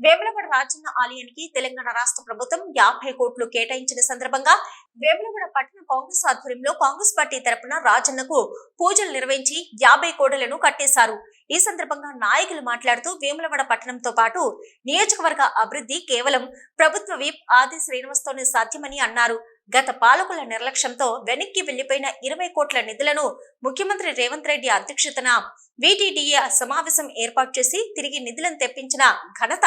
వేములవాడ రాజన్న ఆలయానికి తెలంగాణ రాష్ట్ర ప్రభుత్వం యాభై కోట్లు కేటాయించిన సందర్భంగా వేములవాడ పట్టణ కాంగ్రెస్ ఆధ్వర్యంలో కాంగ్రెస్ పార్టీ తరపున రాజన్నకు పూజలు నిర్వహించి యాభై కోడలను కట్టేశారు. ఈ సందర్భంగా నాయకులు మాట్లాడుతూ వేములవాడ పట్టణంతో పాటు నియోజకవర్గ అభివృద్ధి కేవలం ప్రభుత్వ విప్ ఆది శ్రీనివాస్తోనే సాధ్యమని అన్నారు. గత పాలకుల నిర్లక్ష్యంతో వెనక్కి వెళ్ళిపోయిన ఇరవై కోట్ల నిధులను ముఖ్యమంత్రి రేవంత్ రెడ్డి అధ్యక్షతన వీటీడీఏ సమావేశం ఏర్పాటు చేసి తిరిగి నిధులను తెప్పించిన ఘనత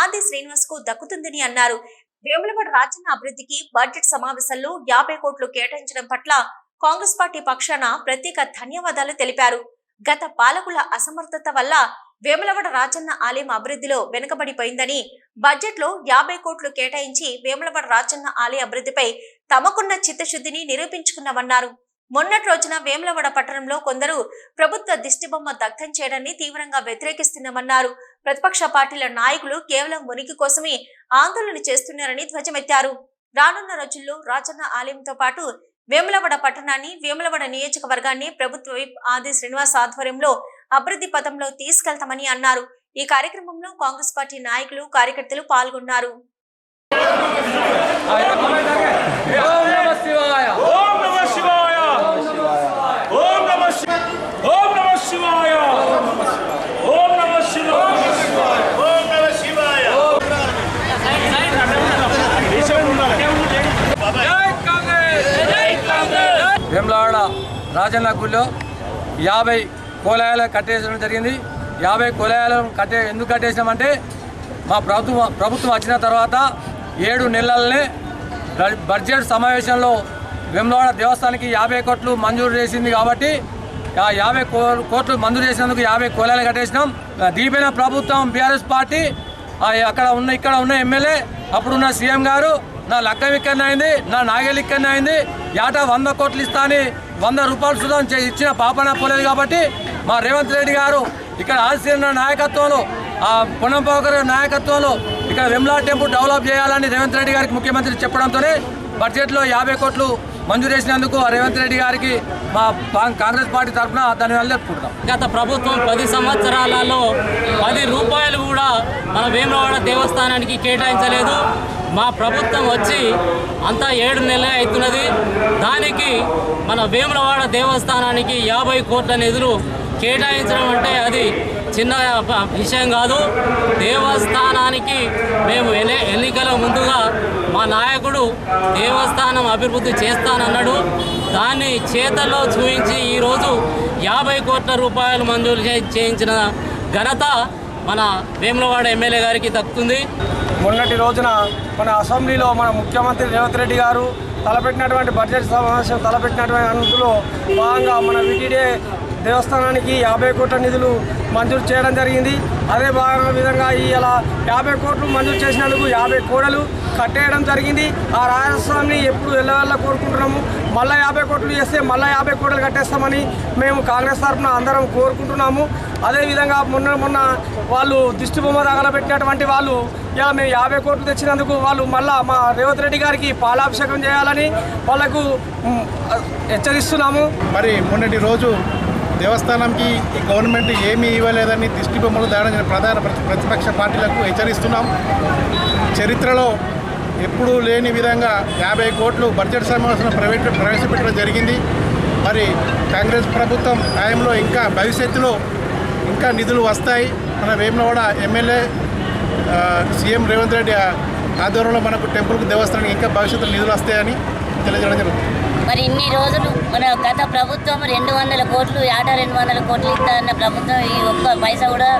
ఆది శ్రీనివాస్కు దక్కుతుందని అన్నారు. వేములవాడ రాజన్న అభివృద్ధికి బడ్జెట్ సమావేశంలో యాభై కోట్లు కేటాయించడం పట్ల కాంగ్రెస్ పార్టీ పక్షాన ప్రత్యేక ధన్యవాదాలు తెలిపారు. గత పాలకుల అసమర్థత వల్ల వేములవాడ రాజన్న ఆలయం అభివృద్ధిలో వెనుకబడిపోయిందని బడ్జెట్లో యాభై కోట్లు కేటాయించి వేములవాడ రాజన్న ఆలయ అభివృద్ధిపై తమకున్న చిత్తశుద్ధిని నిరూపించుకున్నామన్నారు. మొన్నటి రోజున వేములవాడ పట్టణంలో కొందరు ప్రభుత్వ దిష్టిబొమ్మ దగ్ధం చేయడాన్ని తీవ్రంగా వ్యతిరేకిస్తున్నామన్నారు. ప్రతిపక్ష పార్టీల నాయకులు కేవలం మునికి కోసమే ఆందోళన చేస్తున్నారని ధ్వజమెత్తారు. రానున్న రోజుల్లో రాజన్న ఆలయంతో పాటు వేములవాడ పట్టణాన్ని వేములవాడ నియోజకవర్గాన్ని ప్రభుత్వ విప్ ఆది శ్రీనివాస్ ఆధ్వర్యంలో అభివృద్ధి పథంలో తీసుకెళ్తామని అన్నారు. ఈ కార్యక్రమంలో కాంగ్రెస్ పార్టీ నాయకులు కార్యకర్తలు పాల్గొన్నారు. ఓం నమ శివాయ. ఓం నమ శివాయ. ఓం నమ శివాయ. ఓం నమ శివాయ. ఓం నమ శివాయ. ఓం నమ శివాయ. జై కాంగ్రెస్. జై కాంగ్రెస్. వేములవాడ రాజన్న గుడిలో యాభై కోలాయాలు కట్టేయడం జరిగింది. యాభై కోలాయాలను కట్టే ఎందుకు కట్టేసామంటే మా ప్రభుత్వం ప్రభుత్వం వచ్చిన తర్వాత ఏడు నెలలనే బడ్జెట్ సమావేశంలో వెమ్లవాడ దేవస్థానానికి యాభై కోట్లు మంజూరు చేసింది కాబట్టి ఆ యాభై కోట్లు మంజూరు చేసినందుకు యాభై కోలాలు కట్టేసినాం. దీపైన ప్రభుత్వం బీఆర్ఎస్ పార్టీ అక్కడ ఉన్న ఇక్కడ ఉన్న ఎమ్మెల్యే అప్పుడున్న సీఎం గారు నా లక్కం ఇక్కడనే అయింది నా నాగేలు ఇక్కడనే అయింది. ఏటా వంద కోట్లు ఇస్తా అని వంద రూపాయలు సుధా ఇచ్చిన పాపన పోలేదు కాబట్టి మా రేవంత్ రెడ్డి గారు ఇక్కడ ఆశీర్ణ నాయకత్వంలో ఆ పొన్నంపోకర్ నాయకత్వంలో ఇక్కడ వెమ్లా టెంపుల్ డెవలప్ చేయాలని రేవంత్ రెడ్డి గారికి ముఖ్యమంత్రి చెప్పడంతోనే బడ్జెట్లో యాభై కోట్లు మంజూరు చేసినందుకు రేవంత్ రెడ్డి గారికి మా కాంగ్రెస్ పార్టీ తరఫున ధన్యవాదాలు చెప్పుకుంటాం గత ప్రభుత్వం పది సంవత్సరాలలో పది రూపాయలు కూడా మన వేములవాడ దేవస్థానానికి కేటాయించలేదు. మా ప్రభుత్వం వచ్చి అంతా ఏడు నెలలే అవుతున్నది. దానికి మన వేములవాడ దేవస్థానానికి యాభై కోట్ల నిధులు కేటాయించడం అంటే అది చిన్న విషయం కాదు దేవస్థానానికి మేము ఎన్ని ఎన్నికల ముందుగా మా నాయకుడు దేవస్థానం అభివృద్ధి చేస్తానన్నాడు. దాన్ని చేతల్లో చూపించి ఈరోజు యాభై కోట్ల రూపాయలు మంజూరు చే- చేయించిన ఘనత మన వేములవాడ ఎమ్మెల్యే గారికి దక్కుతుంది. మొన్నటి రోజున మన అసెంబ్లీలో మన ముఖ్యమంత్రి రేవంత్ రెడ్డి గారు తలపెట్టినటువంటి బడ్జెట్ సమావేశం తలపెట్టినటువంటి అందులో భాగంగా మన విటిడే దేవస్థానానికి యాభై కోట్ల నిధులు మంజూరు చేయడం జరిగింది. అదే భాగంగా విధంగా ఈ ఇలా యాభై కోట్లు మంజూరు చేసినందుకు యాభై కోడలు కట్టేయడం జరిగింది. ఆ రాజస్వామిని ఎప్పుడు వెళ్ళవల్ల కోరుకుంటున్నాము. మళ్ళీ యాభై కోట్లు చేస్తే మళ్ళీ యాభై కోట్లు కట్టేస్తామని మేము కాంగ్రెస్ తరఫున అందరం కోరుకుంటున్నాము. అదేవిధంగా మొన్న మొన్న వాళ్ళు దిష్టిబొమ్మ తగలబెట్టినటువంటి వాళ్ళు ఇలా మేము యాభై కోట్లు తెచ్చినందుకు వాళ్ళు మళ్ళా మా రేవంత్ రెడ్డి గారికి పాలాభిషేకం చేయాలని వాళ్ళకు హెచ్చరిస్తున్నాము. మరి మొన్నటి రోజు దేవస్థానంకి గవర్నమెంట్ ఏమీ ఇవ్వలేదని దిష్టి బొమ్మలు దాడని ప్రధాన ప్రతి- ప్రతిపక్ష పార్టీలకు హెచ్చరిస్తున్నాం. చరిత్రలో ఎప్పుడూ లేని విధంగా యాభై కోట్లు బడ్జెట్ సమావేశంలో ప్రైవేట్ ప్రవేశపెట్టడం జరిగింది. మరి కాంగ్రెస్ ప్రభుత్వం టైంలో ఇంకా భవిష్యత్తులో ఇంకా నిధులు వస్తాయి. మన వేములవాడ ఎమ్మెల్యే సీఎం రేవంత్ రెడ్డి ఆధ్వర్యంలో మనకు టెంపుల్కి దేవస్థానానికి ఇంకా భవిష్యత్తులో నిధులు వస్తాయని తెలియజేయడం జరుగుతుంది. మరి ఇన్ని రోజులు మన గత ప్రభుత్వం రెండు వందల కోట్లు ఏటా రెండు వందల కోట్లు ఇస్తారన్న ప్రభుత్వం ఈ ఒక్క పైసా కూడా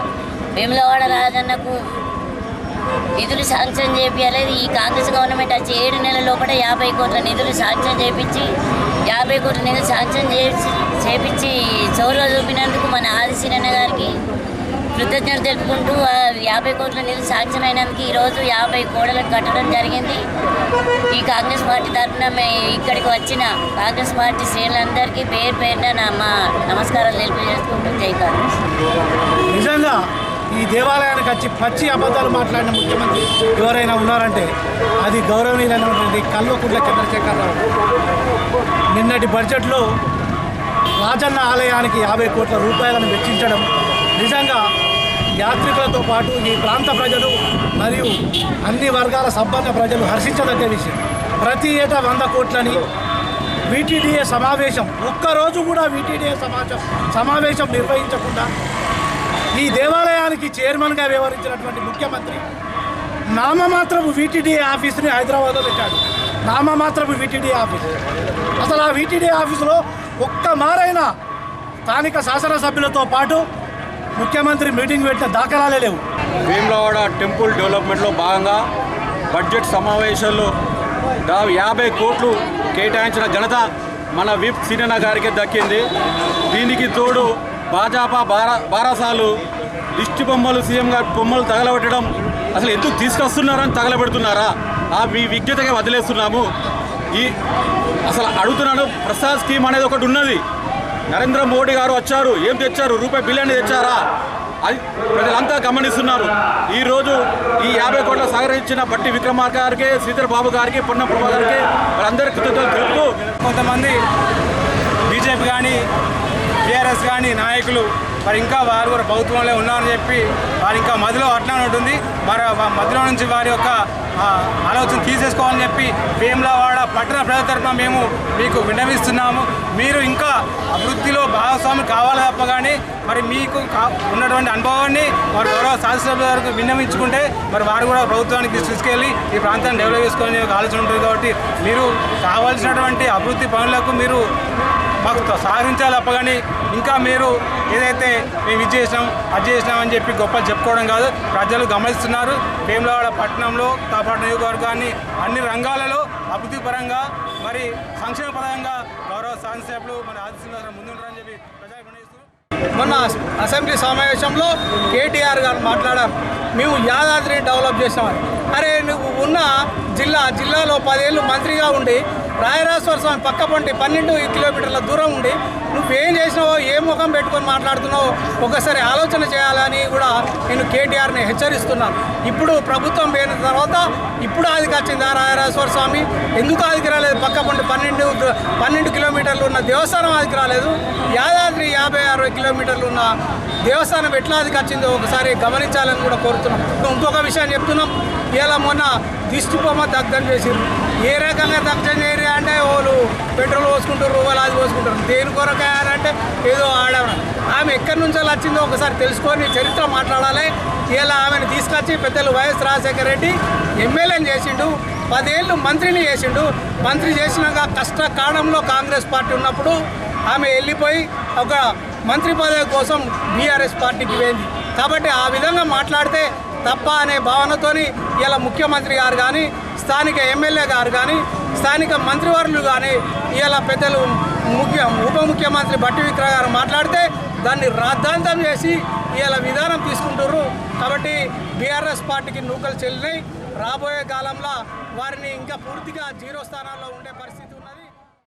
వేములవాడ రాజన్నకు నిధులు శాంక్షన్ చేపించలేదు ఈ కాంగ్రెస్ గవర్నమెంట్ వచ్చి ఏడు నెలల లోపల యాభై కోట్ల నిధులు శాంక్షన్ చేపించి యాభై కోట్ల నిధులు శాంక్షన్ చేసి చేపించి చౌరవ చూపినందుకు మన ఆదిశీరణ గారికి కృతజ్ఞత తెలుపుకుంటూ యాభై కోట్ల నిధులు శాంక్షన్ అయినందుకు ఈరోజు యాభై కోడలకు కట్టడం జరిగింది. ఈ కాంగ్రెస్ పార్టీ తరఫున ఇక్కడికి వచ్చిన కాంగ్రెస్ పార్టీ శ్రేణులందరికీ పేరు పేరున నా మా నమస్కారాలు తెలియజేసుకుంటూ జై కాంగ్రెస్. నిజంగా ఈ దేవాలయానికి వచ్చి పచ్చి అబద్ధాలు మాట్లాడిన ముఖ్యమంత్రి ఎవరైనా ఉన్నారంటే అది గౌరవనీయులైనటువంటి కల్వకుంట్ల చంద్రశేఖరరావు నిన్నటి బడ్జెట్లో రాజన్న ఆలయానికి యాభై కోట్ల రూపాయలను వెచ్చించడం నిజంగా యాత్రికులతో పాటు ఈ ప్రాంత ప్రజలు మరియు అన్ని వర్గాల సంపన్న ప్రజలు హర్షించదగ్గ విషయం. ప్రతి ఏటా వంద కోట్లని వీటీడీఏ సమావేశం ఒక్కరోజు కూడా వీటీడీఏ సమావేశం సమావేశం నిర్వహించకుండా ఈ దేవాలయానికి చైర్మన్గా వ్యవహరించినటువంటి ముఖ్యమంత్రి నామమాత్రపు వీటీడీఏ ఆఫీస్ని హైదరాబాద్లో పెట్టాడు. నామమాత్రపు వీటీడీ ఆఫీస్. అసలు ఆ వీటీడీ ఆఫీసులో ఒక్క మారైనా స్థానిక శాసనసభ్యులతో పాటు ముఖ్యమంత్రి మీటింగ్ పెట్టిన దాఖలాలే లేవు. భీమలవాడ టెంపుల్ డెవలప్మెంట్లో భాగంగా బడ్జెట్ సమావేశాల్లో దాదాపు యాభై కోట్లు కేటాయించిన ఘనత మన విప్ సినిమా గారికి దక్కింది. దీనికి తోడు భాజపా బారా బారాసాలు దిష్టి బొమ్మలు సీఎం గారి బొమ్మలు తగలబెట్టడం అసలు ఎందుకు తీసుకొస్తున్నారని తగలబెడుతున్నారా? ఆ మీ విజ్ఞతగా వదిలేస్తున్నాము. ఈ అసలు అడుగుతున్నాను ప్రసాద్ స్కీమ్ అనేది ఒకటి ఉన్నది. నరేంద్ర మోడీ గారు వచ్చారు. ఏం తెచ్చారు? రూపాయి బిల్లు తెచ్చారా? అది ప్రజలంతా గమనిస్తున్నారు. ఈరోజు ఈ యాభై కోట్ల సహకరించిన బట్టి విక్రమార్క గారికి శ్రీధర్ బాబు గారికి పొన్నం ప్రభా గారికి వాళ్ళందరి కృతజ్ఞతలు తెలుపుతూ కొంతమంది బీజేపీ కానీ టీఆర్ఎస్ కానీ నాయకులు మరి ఇంకా వారు కూడా ప్రభుత్వంలో ఉన్నారని చెప్పి వారి ఇంకా మధ్యలో అట్లానే ఉంటుంది. మరి మధ్యలో నుంచి వారి యొక్క ఆలోచన తీసేసుకోవాలని చెప్పి వేములవాడ పట్టణ ప్రజల తరఫున మేము మీకు విన్నవిస్తున్నాము. మీరు ఇంకా అభివృద్ధిలో భాగస్వామి కావాలి తప్ప కానీ మరి మీకు ఉన్నటువంటి అనుభవాన్ని మరి గౌరవ శాసనసభ్యుల వరకు విన్నవించుకుంటే మరి వారు కూడా ప్రభుత్వానికి తీసుకెళ్ళి ఈ ప్రాంతాన్ని డెవలప్ చేసుకొని ఆలోచన ఉంటుంది కాబట్టి మీరు కావాల్సినటువంటి అభివృద్ధి పనులకు మీరు మాకు సహకరించాలి తప్ప కానీ ఇంకా మీరు ఏదైతే మేము ఇది చేసినాం అది చేసినాం అని చెప్పి గొప్ప చెప్పుకోవడం కాదు. ప్రజలు గమనిస్తున్నారు. వేములవాడ పట్టణంలో కాపాడు నియోజకవర్గాన్ని అన్ని రంగాలలో అభివృద్ధి పరంగా మరి సంక్షేమ పరంగా గౌరవ శాసనసభ్యులు మరి ఆదిత్య ముందుంటారని చెప్పి మొన్న అసెంబ్లీ సమావేశంలో కేటీఆర్ గారు మాట్లాడారు. మేము యాదాద్రిని డెవలప్ చేసామని అరే నువ్వు ఉన్న జిల్లా జిల్లాలో పదేళ్ళు మంత్రిగా ఉండి రాయరాశ్వర స్వామి పక్క పంటి పన్నెండు కిలోమీటర్ల దూరం ఉండి నువ్వేం చేసినావో ఏ ముఖం పెట్టుకొని మాట్లాడుతున్నావో ఒకసారి ఆలోచన చేయాలని కూడా నేను కేటీఆర్ని హెచ్చరిస్తున్నాను. ఇప్పుడు ప్రభుత్వం పోయిన తర్వాత ఇప్పుడు ఆదికి ఆ రాయరాశ్వర స్వామి. ఎందుకు ఆదికి రాలేదు? పక్క పంటి పన్నెండు పన్నెండు కిలోమీటర్లు ఉన్న దేవస్థానం ఆదికి రాలేదు. యాదాద్రి యాభై అరవై కిలోమీటర్లు ఉన్న దేవస్థానం ఎట్లా అది వచ్చిందో ఒకసారి గమనించాలని కూడా కోరుతున్నాం. ఇంకొక విషయం చెప్తున్నాం. ఇలా మొన్న దిష్టి బొమ్మ దగ్ధం చేసింది ఏ రకంగా దగ్ధం చేయరు దేని కొరకు అంటే ఏదో ఆడవడం. ఆమె ఎక్కడి నుంచో వచ్చిందో ఒకసారి తెలుసుకొని చరిత్ర మాట్లాడాలి. ఇలా ఆమెను తీసుకొచ్చి పెద్దలు వైఎస్ రాజశేఖర రెడ్డి ఎమ్మెల్యేని చేసిండు పదేళ్ళు మంత్రిని చేసిండు. మంత్రి చేసినాక కష్ట కాలంలో కాంగ్రెస్ పార్టీ ఉన్నప్పుడు ఆమె వెళ్ళిపోయి ఒక మంత్రి పదవి కోసం బీఆర్ఎస్ పార్టీకి పోయింది. కాబట్టి ఆ విధంగా మాట్లాడితే తప్ప అనే భావనతోని ఇలా ముఖ్యమంత్రి గారు కానీ స్థానిక ఎమ్మెల్యే గారు కానీ స్థానిక మంత్రివర్యులు కానీ ఇలా పెద్దలు ముఖ్య ఉప ముఖ్యమంత్రి బట్టి విక్రమ గారు మాట్లాడితే దాన్ని రాద్ధాంతం చేసి ఇలా విధానం తీసుకుంటారు కాబట్టి బీఆర్ఎస్ పార్టీకి నూకలు చెల్లినాయి. రాబోయే కాలంలో వారిని ఇంకా పూర్తిగా జీరో స్థానాల్లో ఉండే పరిస్థితి